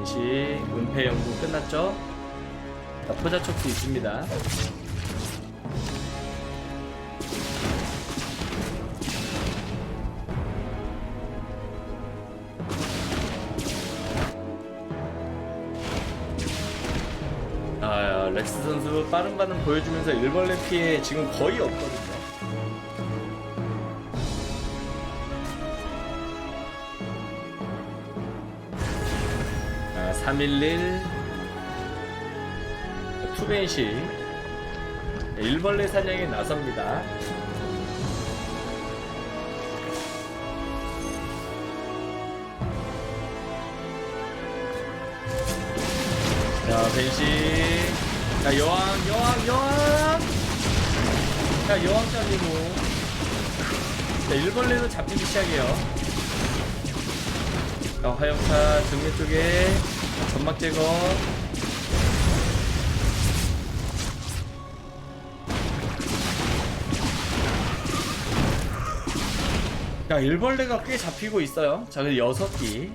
벤시 은폐 연구 끝났죠? 자, 포자촉수 있습니다. 아, 렉스 선수 빠른 반응 보여주면서 일벌레 피해 지금 거의 없거든요. 311 투벤시 일벌레 사냥에 나섭니다. 자, 벤시. 자, 여왕, 여왕, 여왕. 자, 여왕 잘리고. 자, 일벌레도 잡히기 시작해요. 자, 화염차 정면 쪽에 점막 제거. 자, 일벌레가 꽤 잡히고 있어요. 자, 그 여섯 기.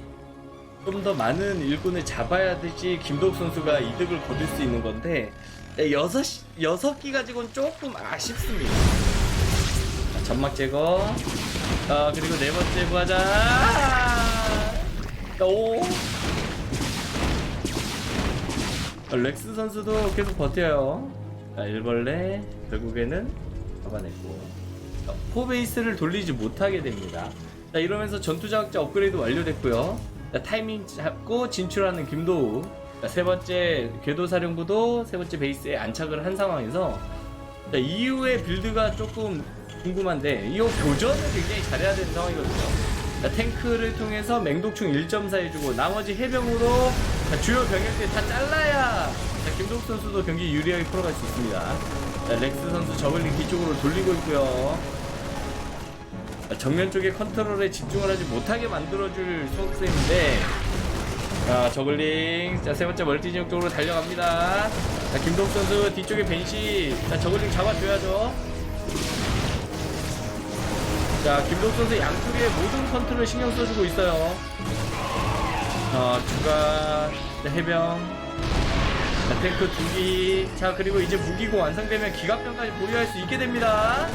좀 더 많은 일꾼을 잡아야 되지 김도욱 선수가 이득을 거둘 수 있는 건데 네, 여섯 시- 여섯 기 가지고는 조금 아쉽습니다. 자, 점막 제거. 아 그리고 네 번째 부하자. 자, 오. 아, 렉스 선수도 계속 버텨요. 자, 일벌레 결국에는 잡아냈고 자, 포베이스를 돌리지 못하게 됩니다. 자, 이러면서 전투자극자 업그레이드 완료됐고요. 자, 타이밍 잡고 진출하는 김도우. 자, 세 번째 궤도사령부도 세 번째 베이스에 안착을 한 상황에서 자, 이후의 빌드가 조금 궁금한데 이 교전을 굉장히 잘해야 되는 상황이거든요. 자, 탱크를 통해서 맹독충 1.4 해주고 나머지 해병으로 자, 주요 병력들 다 잘라야 자, 김도욱 선수도 경기 유리하게 풀어갈 수 있습니다. 자, 렉스 선수 저글링 뒤쪽으로 돌리고 있고요. 정면 쪽에 컨트롤에 집중을 하지 못하게 만들어줄 소스인데 자 저글링. 자 세 번째 멀티 지역 쪽으로 달려갑니다. 자 김동 선수 뒤쪽에 벤시. 자 저글링 잡아줘야죠. 자 김동 선수 양쪽에 모든 컨트롤 신경 써주고 있어요 자 추가 자, 해병 자, 탱크 두기 자 그리고 이제 무기고 완성되면 기갑병까지 보유할 수 있게 됩니다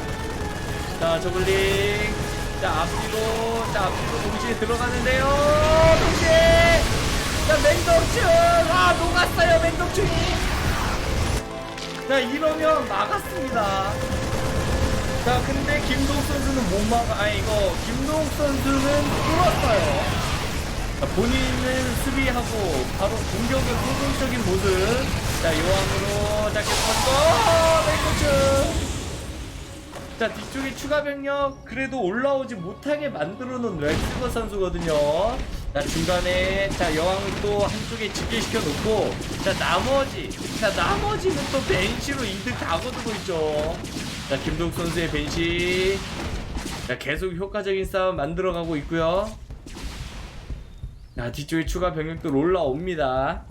자, 저글링. 자, 앞뒤로, 자, 앞뒤로 동시에 들어가는데요. 동시에! 자, 맹독충! 아, 녹았어요, 맹독충이! 자, 이러면 막았습니다. 자, 근데 김동 선수는 못 막아. 아, 이거, 김동 선수는 뚫었어요. 자, 본인은 수비하고, 바로 공격의 성공적인 모습. 자, 자, 계속 거 맹독충! 자 뒤쪽에 추가 병력 그래도 올라오지 못하게 만들어 놓은 렉스버 선수거든요. 자 중간에 자 여왕을 또 한쪽에 집계시켜 놓고 자 나머지 자 나머지는 또 벤시로 이득 다 거두고 있죠. 자 김동욱 선수의 벤시 자 계속 효과적인 싸움 만들어 가고 있고요 자 뒤쪽에 추가 병력들 올라옵니다.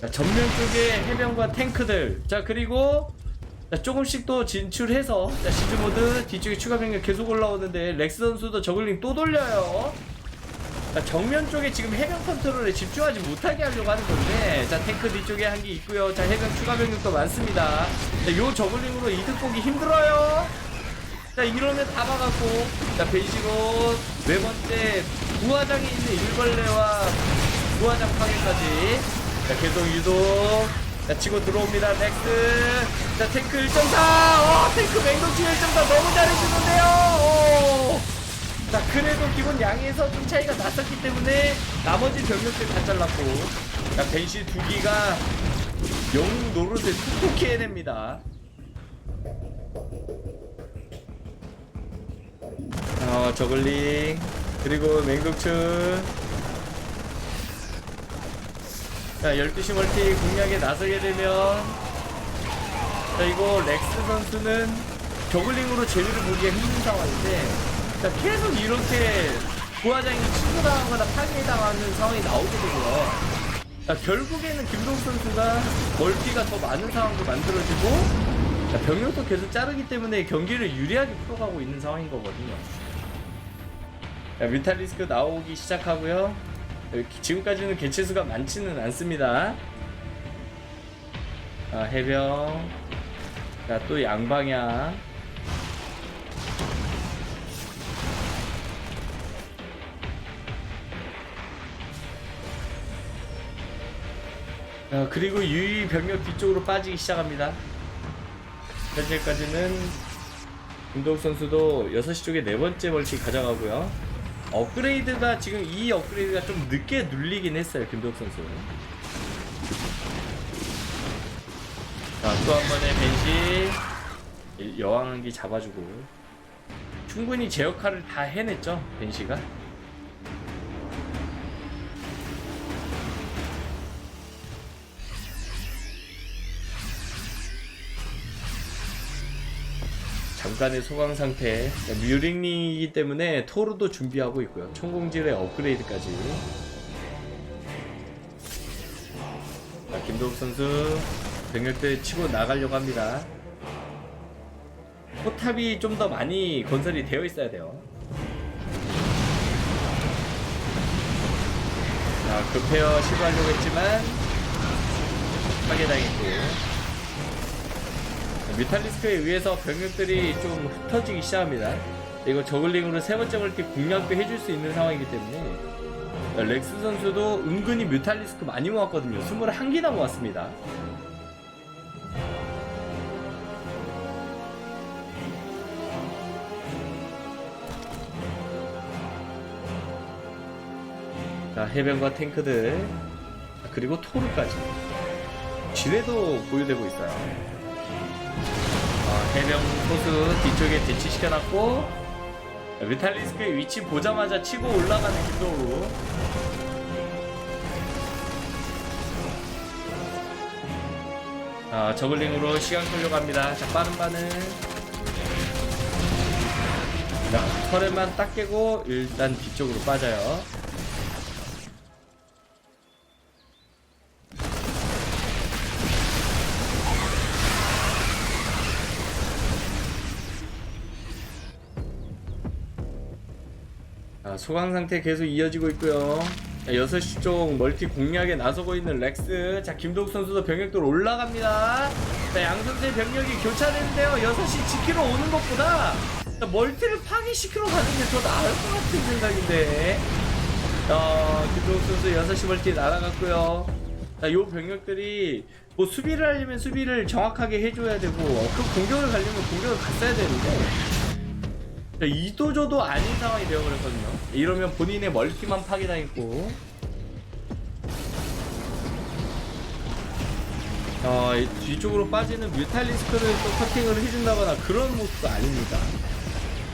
자, 전면 쪽에 해병과 탱크들. 자 그리고 자, 조금씩 또 진출해서 자, 시즈모드 뒤쪽에 추가 병력 계속 올라오는데 렉스 선수도 저글링 또 돌려요. 자, 정면 쪽에 지금 해병 컨트롤에 집중하지 못하게 하려고 하는 건데 자 탱크 뒤쪽에 한 개 있고요. 자 해병 추가 병력도 많습니다. 자, 요 저글링으로 이득 보기 힘들어요 자 이러면 다 막았고. 자 베이지로 네 번째 부화장에 있는 일벌레와 부화장 파괴까지. 자 계속 유도 자 치고 들어옵니다. 넥스. 자 탱크 1.4 어, 탱크 맹독충 1.4 너무 잘해주는데요. 오. 자 그래도 기본 양에서 좀 차이가 났었기 때문에 나머지 병력들 다 잘랐고. 자 벤시 두 기가 영웅 노릇을 톡톡히 해냅니다 어 저글링. 그리고 맹독충 자 12시 멀티 공략에 나서게 되면. 자 이거 렉스 선수는 저글링으로 재미를 보기가 힘든 상황인데 자 계속 이렇게 부하장이 침투당하거나 파괴당하는 상황이 나오게 되고요. 자 결국에는 김동 선수가 멀티가 더 많은 상황도 만들어지고 자, 병력도 계속 자르기 때문에 경기를 유리하게 풀어가고 있는 상황인 거거든요. 자, 뮤탈리스크 나오기 시작하고요. 지금까지는 개체수가 많지는 않습니다. 아, 해병. 자, 또 양방향. 자, 그리고 유이 병력 뒤쪽으로 빠지기 시작합니다. 현재까지는 김도욱 선수도 6시 쪽에 네 번째 멀티 가져가고요. 업그레이드가 지금 이 업그레이드가 좀 늦게 눌리긴 했어요. 김도욱 선수. 자, 또 한 번의 벤시 여왕기 잡아주고 충분히 제 역할을 다 해냈죠. 벤시가. 잠깐의 소강 상태. 뮤링링이기 때문에 토르도 준비하고 있고요. 총공질의 업그레이드까지. 자, 김도욱 선수 병력들 치고 나가려고 합니다. 포탑이 좀 더 많이 건설이 되어 있어야 돼요. 자 급헤어 시도하려고 했지만 파괴당했고 뮤탈리스크에 의해서 병력들이 좀 흩어지기 시작합니다. 이거 저글링으로 세 번째 멀티 공략도 해줄 수 있는 상황이기 때문에 렉스 선수도 은근히 뮤탈리스크 많이 모았거든요. 21개나 모았습니다. 자, 해병과 탱크들 그리고 토르까지 지뢰도 보유되고 있어요. 어, 해병 소수 뒤쪽에 대치시켜놨고 뮤탈리스크의 위치 보자마자 치고 올라가는 김도우. 자 저글링으로 시간 끌려고 합니다. 자 빠른 반응. 자 털에만 딱 깨고 일단 뒤쪽으로 빠져요 자, 소강 상태 계속 이어지고 있고요. 자, 6시 쪽 멀티 공략에 나서고 있는 렉스. 자, 김도욱 선수도 병력들 올라갑니다. 자, 양 선수의 병력이 교차되는데요. 6시 지키러 오는 것보다 자, 멀티를 파괴시키러 가는 게 더 나을 것 같은 생각인데. 어, 김도욱 선수 6시 멀티 날아갔고요. 자, 요 병력들이 뭐 수비를 하려면 수비를 정확하게 해줘야 되고, 그 공격을 가려면 공격을 갔어야 되는데, 자, 이도저도 아닌 상황이 되어버렸거든요. 이러면 본인의 멀티만 파괴당했고, 어, 이 뒤쪽으로 빠지는 뮤탈리스크를 또 커팅을 해준다거나 그런 모습도 아닙니다.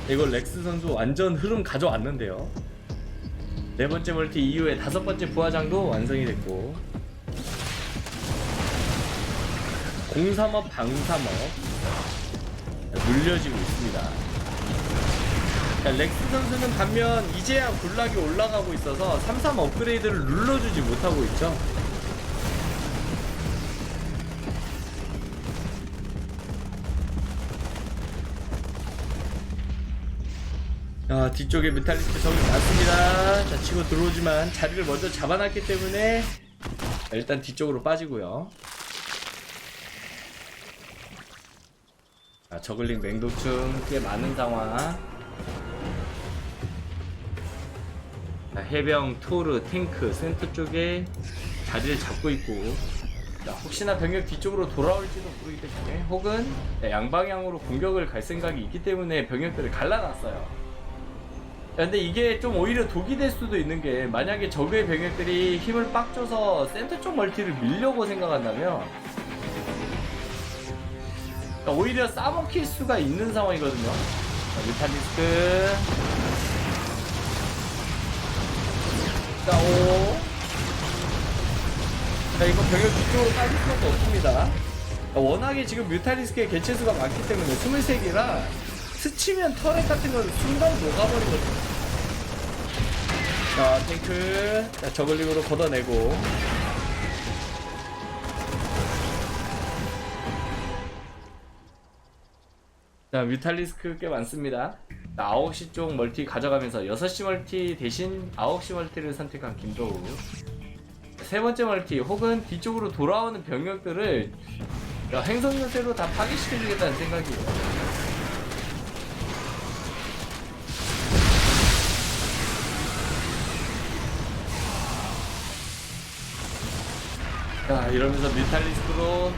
이거 렉스 선수 완전 흐름 가져왔는데요. 네 번째 멀티 이후에 다섯 번째 부하장도 완성이 됐고, 03업 방삼업 물려지고 있습니다. 자, 렉스 선수는 반면 이제야 굴락이 올라가고 있어서 33 업그레이드를 눌러주지 못하고 있죠. 아, 뒤쪽에 메탈리스트 적이 많습니다. 자, 치고 들어오지만 자리를 먼저 잡아놨기 때문에 일단 뒤쪽으로 빠지고요. 자, 저글링 맹독충 꽤 많은 상황. 해병, 토르, 탱크, 센터 쪽에 자리를 잡고 있고 자, 혹시나 병력 뒤쪽으로 돌아올지도 모르기 때문에 혹은 양방향으로 공격을 갈 생각이 있기 때문에 병력들을 갈라놨어요. 야, 근데 이게 좀 오히려 독이 될 수도 있는 게 만약에 적의 병력들이 힘을 빡 줘서 센터 쪽 멀티를 밀려고 생각한다면 자, 오히려 싸먹힐 수가 있는 상황이거든요. 자, 뮤탈리스크 자, 오. 자, 이거 병력 뒤쪽으로 빠질 수밖에 없습니다. 자, 워낙에 지금 뮤탈리스크의 개체수가 많기 때문에 23개라 스치면 터렛 같은 걸 순간 녹아버리거든요. 자, 탱크. 자, 저글링으로 걷어내고. 자, 뮤탈리스크 꽤 많습니다. 9시 쪽 멀티 가져가면서 6시 멀티 대신 9시 멀티를 선택한 김도우. 세 번째 멀티 혹은 뒤쪽으로 돌아오는 병력들을 행성 요새로 다 파괴시켜주겠다는 생각이에요 자 이러면서 뮤탈리스크로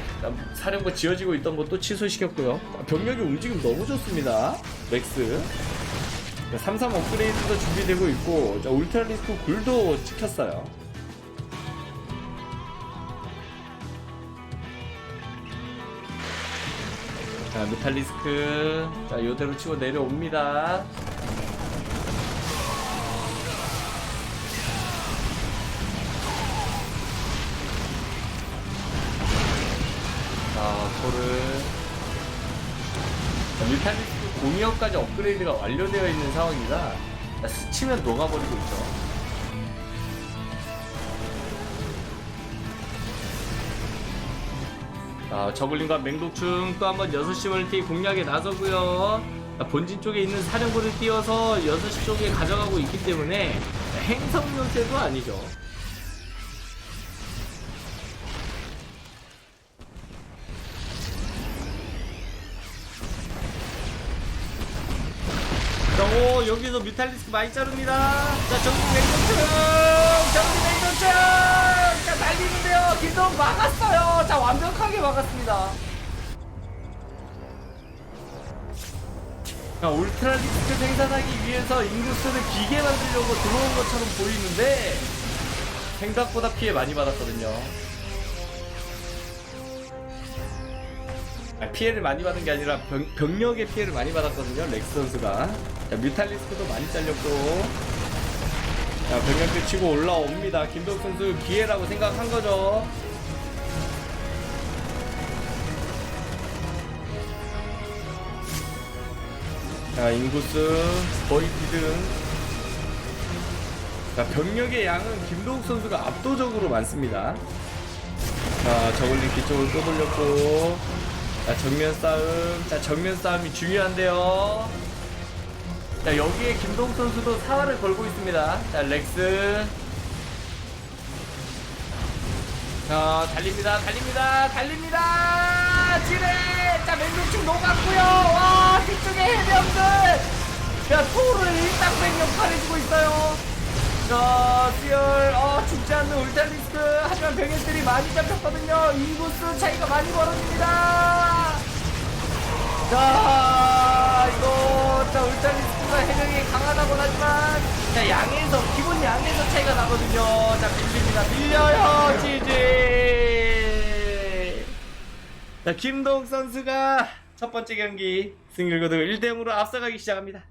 사령부 지어지고 있던 것도 취소시켰고요. 병력의 움직임 너무 좋습니다. 맥스. 33 업그레이드도 준비되고 있고 자, 울트라리스크 굴도 찍혔어요. 자 뮤탈리스크. 자 요대로 치고 내려옵니다 공이업까지 업그레이드가 완료되어 있는 상황이라 스치면 녹아버리고 있죠. 자, 저글링과 맹독충 또 한번 6시 멀티 공략에 나서고요. 자, 본진 쪽에 있는 사령부를 띄워서 6시 쪽에 가져가고 있기 때문에 행성 요새도 아니죠. 뮤탈리스크 많이 자릅니다. 자, 정리 맹독충! 정리 맹독충! 자, 달리는데요. 김동 막았어요. 자, 완벽하게 막았습니다. 자, 울트라리스크 생산하기 위해서 인구수를 기계 만들려고 들어온 것처럼 보이는데 생각보다 피해 많이 받았거든요. 아, 피해를 많이 받은 게 아니라 병, 병력의 피해를 많이 받았거든요. 렉스 선수가. 자, 뮤탈리스크도 많이 잘렸고. 자, 병력들 치고 올라옵니다. 김동 선수 기회라고 생각한 거죠. 자, 인구수 거의 비등. 자, 병력의 양은 김도욱 선수가 압도적으로 많습니다. 자, 저글링 뒤쪽을 또 돌렸고. 자, 정면 싸움. 자, 정면 싸움이 중요한데요. 자, 여기에 김동 선수도 사활을 걸고 있습니다. 자, 렉스. 자, 달립니다, 달립니다, 달립니다! 지뢰! 자, 맹독충 녹았고요 와, 뒤쪽에 해병들! 자, 토를 일당백 역할 해주고 있어요. 자, 수열, 어, 죽지 않는 울탈리스크. 하지만 병력들이 많이 잡혔거든요. 인구수 차이가 많이 벌어집니다. 자, 이거, 자, 울탈리스크 가 해병이 강하다곤 하지만, 자, 양에서, 기본 양에서 차이가 나거든요. 자, 밀립니다. 밀려요, 지지. 자, 김동 선수가 첫 번째 경기 승률 거두 1대0으로 앞서가기 시작합니다.